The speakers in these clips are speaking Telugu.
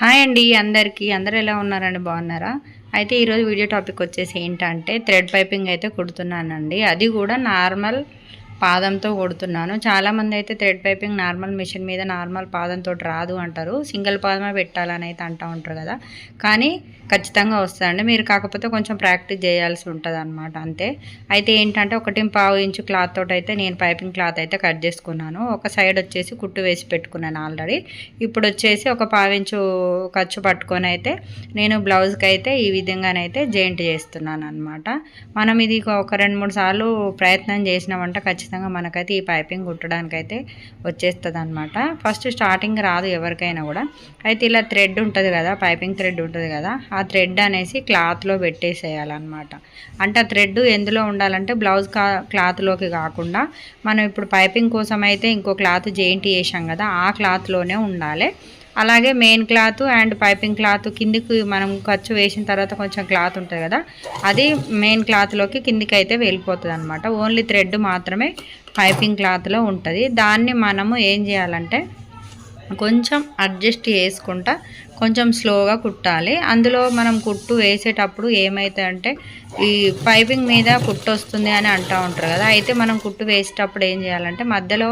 హాయ్ అండి అందరికీ. అందరు ఎలా ఉన్నారండి? బాగున్నారా? అయితే ఈరోజు వీడియో టాపిక్ వచ్చేసి ఏంటంటే థ్రెడ్ పైపింగ్ అయితే కుడుతున్నానండి. అది కూడా నార్మల్ పాదంతో కొడుతున్నాను. చాలామంది అయితే థ్రెడ్ పైపింగ్ నార్మల్ మిషన్ మీద నార్మల్ పాదంతో రాదు అంటారు. సింగిల్ పాదమే పెట్టాలని అయితే అంటూ ఉంటారు కదా. కానీ ఖచ్చితంగా వస్తుందండి మీరు కాకపోతే కొంచెం ప్రాక్టీస్ చేయాల్సి ఉంటుంది అనమాట అంతే. అయితే ఏంటంటే ఒకటి పావు ఇంచు క్లాత్ తోటి అయితే నేను పైపింగ్ క్లాత్ అయితే కట్ చేసుకున్నాను. ఒక సైడ్ వచ్చేసి కుట్టు వేసి పెట్టుకున్నాను ఆల్రెడీ. ఇప్పుడు వచ్చేసి ఒక పావు ఇంచు ఖర్చు పట్టుకొని అయితే నేను బ్లౌజ్కి అయితే ఈ విధంగానైతే జాయింట్ చేస్తున్నాను అనమాట మనం ఇది ఒక రెండు మూడు సార్లు ప్రయత్నం చేసినామంటే ఖచ్చితంగా ఖచ్చితంగా మనకైతే ఈ పైపింగ్ కుట్టడానికైతే వచ్చేస్తుంది అనమాట ఫస్ట్ స్టార్టింగ్ రాదు ఎవరికైనా కూడా. అయితే ఇలా థ్రెడ్ ఉంటుంది కదా పైపింగ్ థ్రెడ్ ఉంటుంది కదా ఆ థ్రెడ్ అనేసి క్లాత్లో పెట్టేసేయాలన్నమాట. అంటే ఆ థ్రెడ్ ఎందులో ఉండాలంటే బ్లౌజ్ కా క్లాత్లోకి కాకుండా మనం ఇప్పుడు పైపింగ్ కోసం అయితే ఇంకో క్లాత్ జెయింట్ చేసాం కదా ఆ క్లాత్లోనే ఉండాలి. అలాగే main cloth and piping cloth కిందికి మనం ఖర్చు వేసిన తర్వాత కొంచెం క్లాత్ ఉంటుంది కదా అది మెయిన్ క్లాత్లోకి కిందికి అయితే వెళ్ళిపోతుంది అనమాట ఓన్లీ థ్రెడ్ మాత్రమే పైపింగ్ క్లాత్లో ఉంటుంది. దాన్ని మనము ఏం చేయాలంటే కొంచెం అడ్జస్ట్ చేసుకుంటా కొంచెం స్లోగా కుట్టాలి. అందులో మనం కుట్టు వేసేటప్పుడు ఏమవుతుందంటే ఈ పైపింగ్ మీద కుట్టు వస్తుంది అని అంటూ ఉంటారు కదా అయితే మనం కుట్టు వేసేటప్పుడు ఏం చేయాలంటే మధ్యలో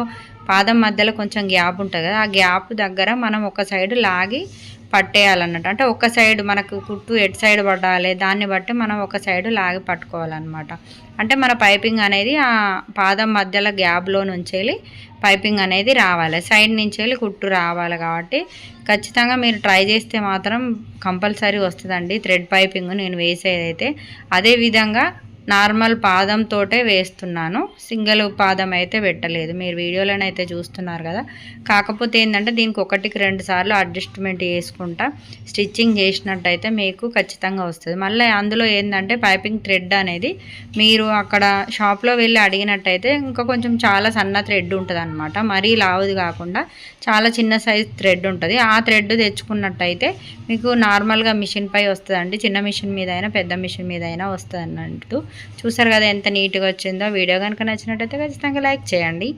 పాదం మధ్యలో కొంచెం గ్యాప్ ఉంటుంది కదా ఆ గ్యాప్ దగ్గర మనం ఒక సైడ్ లాగి పట్టేయాలన్నట్టు. అంటే ఒక సైడ్ మనకు కుట్టు ఎటు సైడ్ పడాలి దాన్ని బట్టి మనం ఒక సైడ్ లాగి పట్టుకోవాలన్నమాట. అంటే మన పైపింగ్ అనేది ఆ పాదం మధ్యలో గ్యాప్లో నుంచి పైపింగ్ అనేది రావాలి. సైడ్ నుంచి వెళ్ళి కుట్టు రావాలి కాబట్టి ఖచ్చితంగా మీరు ట్రై చేస్తే మాత్రం కంపల్సరీ వస్తుందండి థ్రెడ్ పైపింగ్ నేను వేసేదైతే. అదేవిధంగా నార్మల్ పాదంతోటే వేస్తున్నాను. సింగిల్ పాదం అయితే పెట్టలేదు. మీరు వీడియోలోనైతే చూస్తున్నారు కదా. కాకపోతే ఏంటంటే దీనికి ఒకటికి రెండు సార్లు అడ్జస్ట్మెంట్ చేసుకుంటా స్టిచ్చింగ్ చేసినట్టయితే మీకు ఖచ్చితంగా వస్తుంది. మళ్ళీ అందులో ఏంటంటే పైపింగ్ థ్రెడ్ అనేది మీరు అక్కడ షాప్లో వెళ్ళి అడిగినట్టయితే ఇంకా కొంచెం చాలా సన్న థ్రెడ్ ఉంటుంది అనమాట మరీ లావుది కాకుండా చాలా చిన్న సైజ్ థ్రెడ్ ఉంటుంది. ఆ థ్రెడ్ తెచ్చుకున్నట్టయితే మీకు నార్మల్గా మిషన్ పై వస్తుందండి. చిన్న మిషన్ మీద అయినా పెద్ద మిషన్ మీద అయినా వస్తుంది అన్నట్టు చూసారు కదా ఎంత నీట్గా వచ్చిందో. వీడియో కనుక నచ్చినట్టయితే ఖచ్చితంగా లైక్ చేయండి.